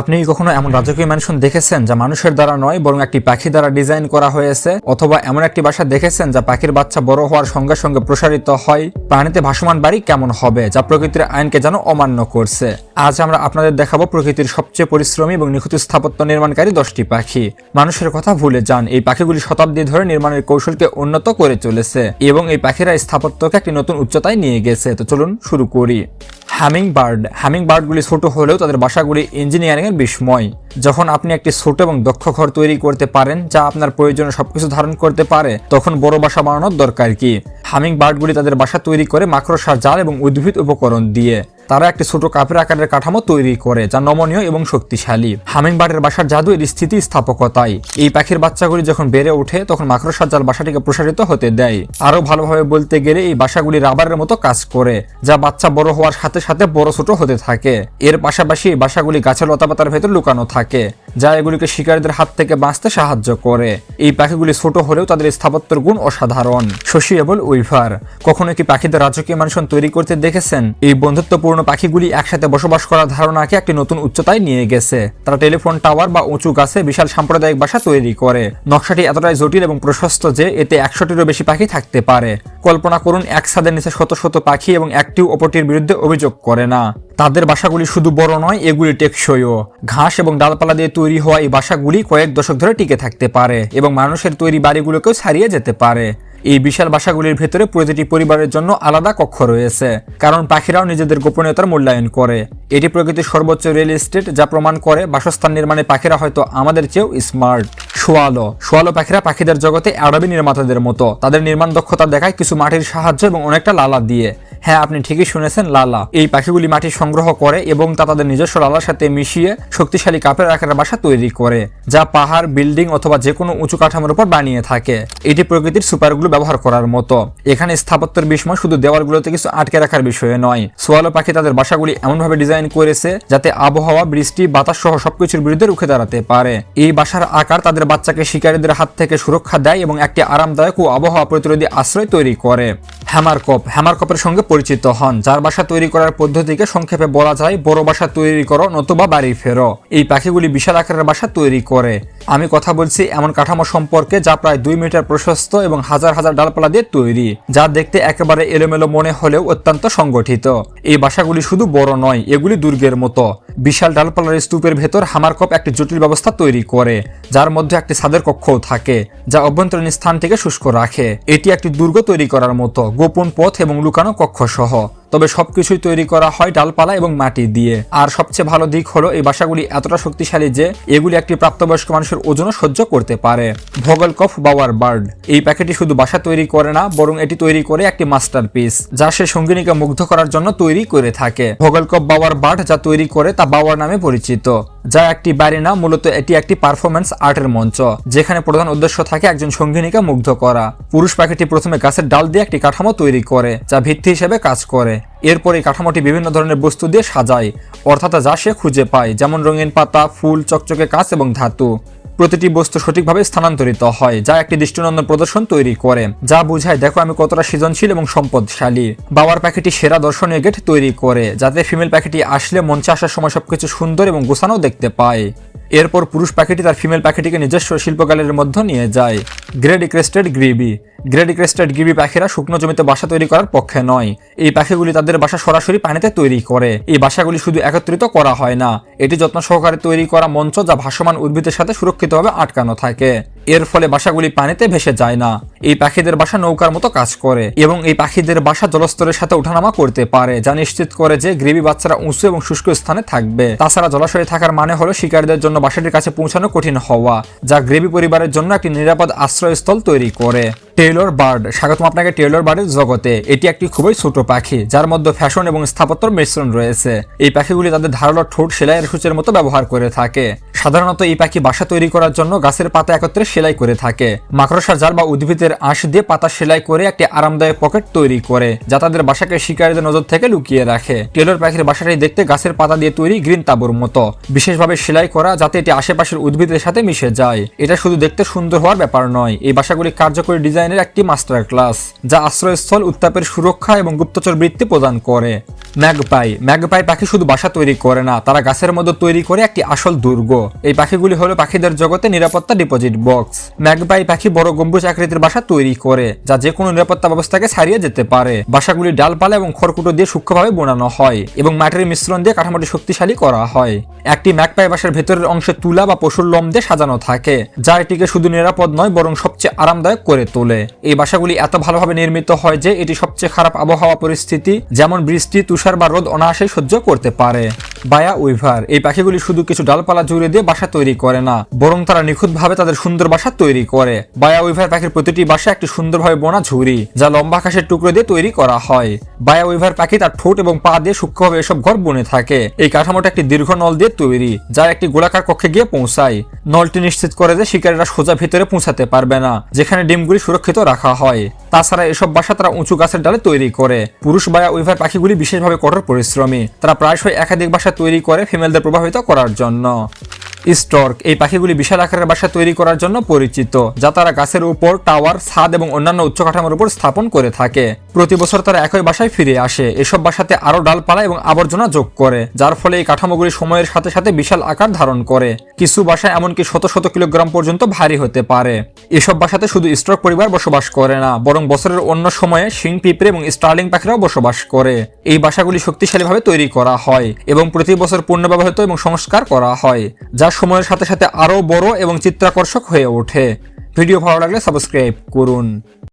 আপনি কখনো এমন রাজকীয় ম্যানশন দেখেছেন যা মানুষের দ্বারা নয়, বরং একটি পাখি দ্বারা ডিজাইন করা হয়েছে? অথবা এমন একটি বাসা দেখেছেন যা পাখির বাচ্চা বড় হওয়ার সঙ্গে সঙ্গে প্রসারিত হয়? প্রাণীতে ভাসমান বাড়ি কেমন হবে যা প্রকৃতির আইনকে যেন অমান্য করছে? আজ আমরা আপনাদের দেখাবো প্রকৃতির সবচেয়ে পরিশ্রমী এবং নিখুঁত স্থাপত্য নির্মাণকারী দশটি পাখি। মানুষের কথা ভুলে যান, এই পাখিগুলি শতাব্দী ধরে নির্মাণের কৌশলকে উন্নত করে চলেছে এবং এই পাখিরা স্থাপত্যকে একটি নতুন উচ্চতায় নিয়ে গেছে। তো চলুন শুরু করি। হ্যামিং বার্ড হ্যামিং বার্ডগুলি ছোট হলেও তাদের বাসাগুলি ইঞ্জিনিয়ারিং এর বিস্ময়। যখন আপনি একটি ছোট এবং দক্ষ ঘর তৈরি করতে পারেন, যা আপনার প্রয়োজনে সবকিছু ধারণ করতে পারে, তখন বড় বাসা বানানোর দরকার কি? হামিং বার্ডগুলি তাদের বাসা তৈরি করে মাকড়সার জাল এবং উদ্ভিদ উপকরণ দিয়ে। তারা একটি ছোট কাপের আকারের কাঠামো তৈরি করে, যা নমনীয় এবং শক্তিশালী। হামিং বার্ডের বাসার জাদু এর স্থিতি স্থাপকতায়। এই পাখির বাচ্চাগুলি যখন বেড়ে ওঠে, তখন মাকড়সার জাল বাসাটিকে প্রসারিত হতে দেয়। আরও ভালোভাবে বলতে গেলে, এই বাসাগুলি রাবারের মতো কাজ করে, যা বাচ্চা বড় হওয়ার সাথে সাথে বড় ছোট হতে থাকে। এর পাশাপাশি এই বাসাগুলি গাছের লতাপাতার ভেতর লুকানো থাকে, যা এগুলিকে শিকারীদের হাত থেকে বাঁচতে সাহায্য করে। এই পাখিগুলি ছোট হলেও তাদের স্থাপত্যের গুণ অসাধারণ। সোশিয়েবল উইভার, কখনো কি পাখিদের রাজকীয় মানুষন তৈরি করতে দেখেছেন? এই বন্ধুত্বপূর্ণ পাখিগুলি একসাথে বসবাস করার ধারণাকে একটি নতুন উচ্চতায় নিয়ে গেছে। তারা টেলিফোন টাওয়ার বা উঁচু গাছে বিশাল সাম্প্রদায়িক বাসা তৈরি করে। নকশাটি এতটাই জটিল এবং প্রশস্ত যে এতে একশোটিরও বেশি পাখি থাকতে পারে। কল্পনা করুন, এক ছাদের নিচে শত শত পাখি এবং একটিও অপরটির বিরুদ্ধে অভিযোগ করে না। তাদের বাসাগুলি শুধু বড় নয়, এগুলি টেকসইও। ঘাস এবং ডালপালা দিয়ে তৈরি হওয়া এই বাসাগুলি কয়েক দশক ধরে টিকে থাকতে পারে এবং মানুষের তৈরি বাড়িগুলোকেও ছাড়িয়ে যেতে পারে। এই বিশাল বাসাগুলির ভেতরে প্রতিটি পরিবারের জন্য আলাদা কক্ষ রয়েছে, কারণ পাখিরাও নিজেদের গোপনীয়তার মূল্যায়ন করে। এটি প্রকৃতির সর্বোচ্চ রিয়েল এস্টেট যা প্রমাণ করে বাসস্থান নির্মাণে পাখিরা হয়তো আমাদের চেয়েও স্মার্ট। শোয়ালো শোয়ালো পাখিরা পাখিদের জগতে অ্যাডাবি নির্মাতাদের মতো। তাদের নির্মাণ দক্ষতা দেখায় কিছু মাটির সাহায্য এবং অনেকটা লালা দিয়ে। হ্যাঁ আপনি ঠিকই শুনেছেন, লালা। এই পাখিগুলি মাটি সংগ্রহ করে এবং তা তাদের নিজস্ব লালার সাথে মিশিয়ে শক্তিশালী কাপের আকারের বাসা তৈরি করে, যা পাহাড়, বিল্ডিং অথবা যে কোনো উঁচু কাঠামোর উপর বানিয়ে থাকে। এটি প্রকৃতির সুপারগুলো ব্যবহার করার মতো। এখানে স্থাপত্যের বিস্ময় শুধু দেওয়ালগুলোতে কিছু আটকে রাখার বিষয়ে নয়। সোয়ালো পাখি তাদের বাসাগুলি এমনভাবে ডিজাইন করেছে, যাতে আবহাওয়া, বৃষ্টি, বাতাস সহ সবকিছুর বিরুদ্ধে রুখে দাঁড়াতে পারে। এই বাসার আকার তাদের বাচ্চাকে শিকারীদের হাত থেকে সুরক্ষা দেয় এবং একটি আরামদায়ক ও আবহাওয়া প্রতিরোধী আশ্রয় তৈরি করে। হ্যামারকপ হ্যামারকপের সঙ্গে পরিচিত হন, যার বাসা তৈরি করার পদ্ধতিকে সংক্ষেপে বলা যায়, বড় বাসা তৈরি করো, নতুবা বাড়ি ফেরো। এই পাখিগুলি বিশাল আকারের বাসা তৈরি করে। আমি কথা বলছি এমন কাঠামো সম্পর্কে যা প্রায় দুই মিটার প্রশস্ত এবং হাজার হাজার ডালপালা দিয়ে তৈরি, যা দেখতে একেবারে এলোমেলো মনে হলেও অত্যন্ত সংগঠিত। এই বাসাগুলি শুধু বড় নয়, এগুলি দুর্গের মতো। বিশাল ডালপালার স্তূপের ভেতর হামারকপ একটি জটিল ব্যবস্থা তৈরি করে, যার মধ্যে একটি ছাদের কক্ষও থাকে, যা অভ্যন্তরীণ স্থানটিকে শুষ্ক রাখে। এটি একটি দুর্গ তৈরি করার মতো। গোপন পথ এবং লুকানো কক্ষ সহ তবে সবকিছুই তৈরি করা হয় ডালপালা এবং মাটি দিয়ে। আর সবচেয়ে ভালো দিক হলো এই বাসাগুলি এতটা শক্তিশালী যে এগুলি একটি প্রাপ্তবয়স্ক মানুষের ওজনও সহ্য করতে পারে। ভগলকফ বাওয়ার বার্ড। এই প্যাকেটটি শুধু বাসা তৈরি করে না, বরং এটি তৈরি করে একটি মাস্টার পিস যা সে সঙ্গিনীকে মুগ্ধ করার জন্য তৈরি করে থাকে। ভগলকফ বাওয়ার বার্ড যা তৈরি করে তা বাওয়ার নামে পরিচিত, যা একটি বাড়ি না মূলত এটি একটি পারফরমেন্স আর্টের মঞ্চ, যেখানে প্রধান উদ্দেশ্য থাকে একজন সঙ্গিনীকে মুগ্ধ করা। পুরুষ পাখিটি প্রথমে গাছের ডাল দিয়ে একটি কাঠামো তৈরি করে, যা ভিত্তি হিসেবে কাজ করে। এরপর এই কাঠামোটি বিভিন্ন ধরনের বস্তু দিয়ে সাজায়। অর্থাৎ যা সে খুঁজে পায়, যেমন রঙিন পাতা, ফুল, চকচকে কাঁচ এবং ধাতু। প্রতিটি বস্তু সঠিকভাবে স্থানান্তরিত হয়, যা একটি দৃষ্টিনন্দন প্রদর্শন তৈরি করে, যা বোঝায়, দেখো, আমি কতটা সৃজনশীল এবং সম্পদশালী। বাবার প্যাকেটি সেরা দর্শনীয় গেট তৈরি করে, যাতে ফিমেল প্যাকেটি আসলে মঞ্চে আসার সময় সবকিছু সুন্দর এবং গোছানো দেখতে পায়। এরপর পুরুষ পাখিটি তার ফিমেল পাখিটিকে নিজস্ব শিল্পকালের মধ্যে নিয়ে যায় great crested grebe. Great crested grebe পাখিরা শুকনো জমিতে বাসা তৈরি করার পক্ষে নয়। এই পাখিগুলি তাদের বাসা সরাসরি পানিতে তৈরি করে। এই বাসাগুলি শুধু একত্রিত করা হয় না। এটি যত্ন সহকারে তৈরি করা মঞ্চ যা ভাসমান উদ্ভিদের সাথে সুরক্ষিতভাবে আটকানো থাকে। এর ফলে বাসাগুলি পানিতে ভেসে যায় না। এই পাখিদের বাসা নৌকার মতো কাজ করে এবং এই পাখিদের বাসা জলস্তরের সাথে ওঠানামা করতে পারে, যা নিশ্চিত করে যে গ্রেভি বাচ্চারা উঁচু এবং শুষ্ক স্থানে থাকবে। তাছাড়া জলাশয়ে থাকার মানে হলো শিকারীদের জন্য বাসাটির কাছে পৌঁছানো কঠিন হওয়া, যা গ্রেবি পরিবারের জন্য একটি নিরাপদ আশ্রয়স্থল তৈরি করে। টেইলর বার্ড, স্বাগতম আপনাকে টেইলর বার্ডের জগতে। এটি একটি খুবই ছোট পাখি, যার মধ্যে ফ্যাশন এবং স্থাপত্যর মিশ্রণ রয়েছে। এই পাখিগুলি তাদের ধারালো ঠোঁট সেলাইয়ের সূচের মতো ব্যবহার করে থাকে। সাধারণত এই পাখি বাসা তৈরি করার জন্য গাছের পাতা একত্রে সেলাই করে থাকে। মাকড়সা জাল বা উদ্ভিদের আঁশ দিয়ে পাতা সেলাই করে একটি আরামদায়ক পকেট তৈরি করে, যা তাদের বাসাকে শিকারীদের নজর থেকে লুকিয়ে রাখে। টেলর পাখির বাসাটি দেখতে গাছের পাতা দিয়ে তৈরি গ্রিন তাবুর মতো। বিশেষভাবে সেলাই করা যাতে এটি আশেপাশের উদ্ভিদের সাথে মিশে যায়। এটা শুধু দেখতে সুন্দর হওয়ার ব্যাপার নয়, এই বাসাগুলি কার্যকরী ডিজাইনের একটি মাস্টার ক্লাস যা আশ্রয়স্থল, উত্তাপের সুরক্ষা এবং গুপ্তচর বৃত্তি প্রদান করে। ম্যাগপাই। ম্যাগপাই পাখি শুধু বাসা তৈরি করে না, তারা গাছের মধ্যে তৈরি করে একটি আসল দুর্গ। এই পাখিগুলি হলো পাখিদের জগতে নিরাপত্তা ডিপোজিট বক্স ম্যাগপাই পাখি বড় গম্বুজ আকৃতির বাসা তৈরি করে, যা যে কোনো নিরাপত্তা ব্যবস্থাকে ছাড়িয়ে যেতে পারে। বাসাগুলি ডালপালা এবং খড়কুটো দিয়ে সূক্ষ্মভাবে বোনানো হয় এবং মাটির মিশ্রণ দিয়ে কাঠামোটি শক্তিশালী করা হয়। একটি ম্যাগপাই বাসার ভেতরের অংশে তুলা বা পশুর লোম দিয়ে সাজানো থাকে, যা এটিকে শুধু নিরাপদ নয়, বরং সবচেয়ে আরামদায়ক করে তোলে। এই বাসাগুলি এত ভালোভাবে নির্মিত হয় যে এটি সবচেয়ে খারাপ আবহাওয়া পরিস্থিতি, যেমন বৃষ্টি, তুষার বা রোদ অনায়াসেই সহ্য করতে পারে। বায়া উইভার। এই পাখিগুলি শুধু কিছু ডালপালা জুড়ে দিয়ে বাসা তৈরি করে না, বরং তারা নিখুঁতভাবে তাদের সুন্দর বাসা তৈরি করে। বায়া উইভার পাখির প্রতিটি বাসা একটি সুন্দরভাবে বোনা ঝুড়ি, যা লম্বা আকাশের টুকরো দিয়ে তৈরি করা হয়। বায়া উইভার পাখি তার ঠোঁট এবং পা দিয়ে সূক্ষ্মভাবে এসব ঘর বনে থাকে। এই কাঠামোটা একটি দীর্ঘ নল দিয়ে তৈরি, যা একটি গোলাকার কক্ষে গিয়ে পৌঁছায়। নলটি নিশ্চিত করে যে শিকারীরা সোজা ভিতরে পৌঁছাতে পারবে না, যেখানে ডিমগুলি সুরক্ষিত রাখা হয়। তাছাড়া এসব বাসা তারা উঁচু গাছের ডালে তৈরি করে। পুরুষ বায়া উইভার পাখিগুলি বিশেষভাবে কঠোর পরিশ্রমী। তারা প্রায়শই একাধিক বাসা তৈরি করে ফিমেলদের প্রভাবিত করার জন্য। স্টর্ক। এই পাখিগুলি বিশাল আকারের বাসা তৈরি করার জন্য পরিচিত, যা তারা গাছের উপর, টাওয়ার, ছাদ এবং অন্যান্য উচ্চ কাঠামোর উপর স্থাপন করে থাকে। প্রতি বছর তারা একই বাসায় ফিরে আসে। এসব বাসাতে আরও ডালপালা এবং আবর্জনা যোগ করে, যার ফলে এই কাঠামোগুলি সময়ের সাথে সাথে বিশাল আকার ধারণ করে। কিছু বাসা এমনকি শত শত কিলোগ্রাম পর্যন্ত ভারী হতে পারে। এসব বাসাতে শুধু স্ট্রক পরিবার বসবাস করে না, বরং বছরের অন্য সময়ে শিং, পিঁপড়ে এবং স্টার্লিং পাখিরাও বসবাস করে। এই বাসাগুলি শক্তিশালীভাবে তৈরি করা হয় এবং প্রতি বছর পুনর্ব্যবহৃত এবং সংস্কার করা হয়, যা সময়ের সাথে সাথে আরও বড় এবং চিত্রাকর্ষক হয়ে ওঠে। ভিডিও ভালো লাগলে সাবস্ক্রাইব করুন।